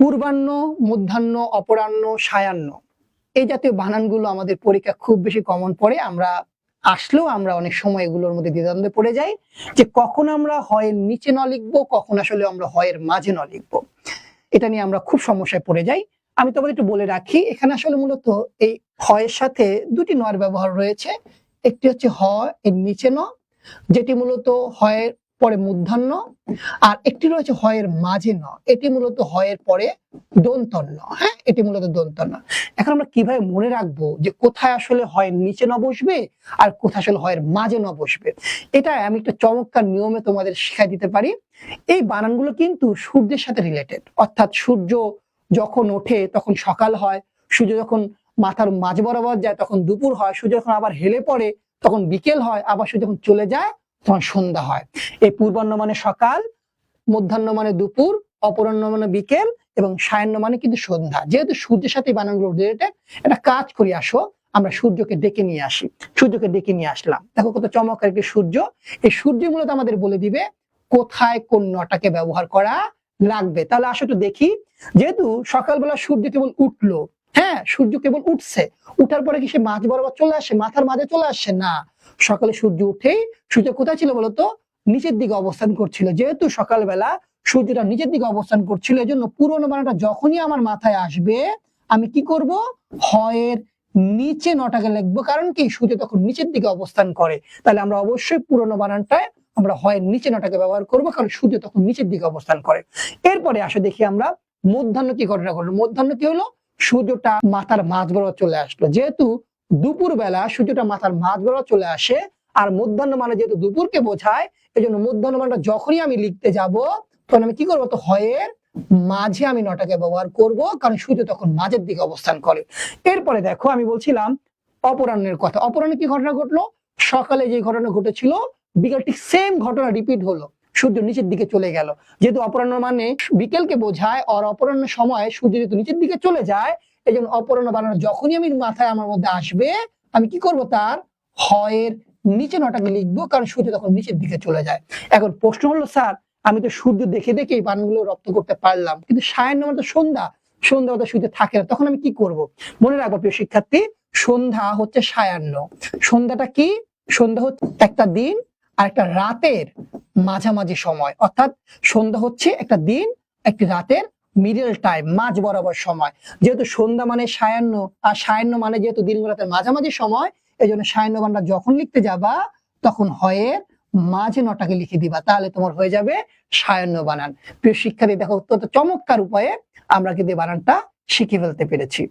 পূর্বাহ্ন, মধ্যাহ্ন, অপরাহ্ন, সায়াহ্ন। এই জাতীয় বানানগুলো আমাদের পরীক্ষা খুব বেশি কমন পড়ে। আমরা আসলেও আমরা অনেক সময় এগুলোর মধ্যে দ্বিধাদ্বন্দ্বে পড়ে যাই যে কখন আমরা হয়ের নিচে ন লিখব, কখন আসলে আমরা হয়ের মাঝে ন লিখব। এটা নিয়ে আমরা খুব সমস্যায় পড়ে যাই। আমি তোমাদের একটু বলে রাখি, এখানে আসলে মূলত এই হয়ের সাথে দুটি নয়ের ব্যবহার রয়েছে। একটি হচ্ছে হ এর নিচে ন, যেটি মূলত হয়ের পরে মূর্ধন্য আর একটি রয়েছে হয়ের মাঝে ন। এটি মূলত হয়ের পরে দন্তন্য হ্যাঁ? এটি মূলত দন্তন্য এখন আমরা কীভাবে মনে রাখব যে কোথায় আসলে হয়ের নিচে ন বসবে আর কোথায় আসলে হয়ের মাঝে ন বসবে? এটা আমি একটা চমৎকার নিয়মে তোমাদের শিখাই দিতে পারি। এই বানানগুলো কিন্তু সূর্যের সাথে রিলেটেড অর্থাৎ সূর্য যখন ওঠে তখন সকাল হয়, সূর্য যখন মাথার মাঝ বরাবর যায় তখন দুপুর হয়, সূর্য যখন আবার হেলে পড়ে তখন বিকেল হয়, আবার সূর্য যখন চলে যায় তখন সন্ধ্যা হয়। এই পূর্বাহ্ন মানে সকাল, মধ্যাহ্ন মানে দুপুর, অপরাহ্ন মানে বিকেল এবং সায়াহ্ন মানে কিন্তু সন্ধ্যা। যেহেতু সূর্যের সাথে বানানগুলো একটা কাজ করি, আসো, আমরা সূর্যকে ডেকে নিয়ে আসি। সূর্যকে ডেকে নিয়ে আসলাম। দেখো কত চমৎকার একটি সূর্য। এই সূর্য মূলত আমাদের বলে দিবে, কোথায় কোন নটাকে ব্যবহার করা লাগবে? তাহলে আসো একটু দেখি। যেহেতু সকালবেলা সূর্য কেবল উঠল হ্যাঁ সূর্য কেবল উঠছে। উঠার পরে কি সে মাঝ বরাবর চলে আসে? মাথার মাঝে চলে আসছে না। সকালে সূর্য উঠেই, সূর্য কোথায় ছিল বলতো? নিচের দিকে অবস্থান করছিল। যেহেতু সকালবেলা সূর্যটা নিচের দিকে অবস্থান করছিল এই জন্য পুরোনো বানাটা যখনই আমার মাথায় আসবে, আমি কি করব? হয়ের নিচে নটাকে লিখব। কারণ কি? সূর্য তখন নিচের দিকে অবস্থান করে। তাহলে আমরা অবশ্যই পুরোনো বানানটায় আমরা হয়ের নিচে নটাকে ব্যবহার করব, কারণ সূর্য তখন নিচের দিকে অবস্থান করে। এরপরে আসে দেখি আমরা মধ্যাহ্ন কি ঘটনা ঘটলো? মধ্যাহ্ন কি হলো? সূর্যটা মাথার মাঝ বরাবর চলে আসলো যেহেতু দুপুর বেলা সূর্যটা মাথার মাঝ বরাবর চলে আসে, আর মধ্যাহ্ন মানে যেহেতু দুপুরকে বোঝায় এই জন্য মধ্যাহ্ন মানটা যখনই আমি লিখতে যাব, তখন আমি কি করব? তো হয়ের মাঝে আমি নটাকে ব্যবহার করব, কারণ সূর্য তখন মাঝের দিকে অবস্থান করে। এরপরে দেখো আমি বলছিলাম অপরাহ্নের কথা। অপরাহ্নে কি ঘটনা ঘটলো? সকালে যে ঘটনা ঘটেছিল, বিকেল ঠিক সেম ঘটনা রিপিট হলো। সূর্য নিচের দিকে চলে গেল। যেহেতু অপরাহ্ন মানে বিকেলকে বোঝায়, আর অপরাহ্ন সময় সূর্য যেহেতু নিচের দিকে চলে যায়, এই জন্য অপরাহ্ন বানানো যখনই আমি মাথায় আমার মধ্যে আসবে, আমি কি করব তার? হয়ের নিচে নটাকে লিখব, কারণ সূর্য তখন নিচের দিকে চলে যায়। এখন প্রশ্ন হলো, স্যার, আমি তো সূর্য দেখে দেখে এই বানগুলো রপ্ত করতে পারলাম, কিন্তু সায়ান্ন মানে তো সন্ধ্যা। সন্ধ্যা তো সূর্য থাকে না, তখন আমি কি করব? মনে রাখব প্রিয় শিক্ষার্থী, সন্ধ্যা হচ্ছে সায়ান্ন সন্ধ্যাটা কি? সন্ধ্যা হচ্ছে একটা দিন, আর একটা রাতের মাঝামাঝি সময়। অর্থাৎ সন্ধ্যা হচ্ছে একটা দিন, একটি রাতের মিডল টাইম মাঝ বরাবর সময়। যেহেতু সন্ধ্যা মানে সায়ান্ন, আর সায়ান্ন মানে যেহেতু দিন রাতের মাঝামাঝি সময় এই জন্য সায়ান্ন বানটা যখন লিখতে যাবা, তখন হয়ের মাঝে নটাকে লিখে দিবা, তাহলে তোমার হয়ে যাবে সায়ান্ন বানান প্রিয় শিক্ষার্থী, দেখো অত্যন্ত চমৎকার উপায়ে আমরা কিন্তু বানানটা শিখে ফেলতে পেরেছি।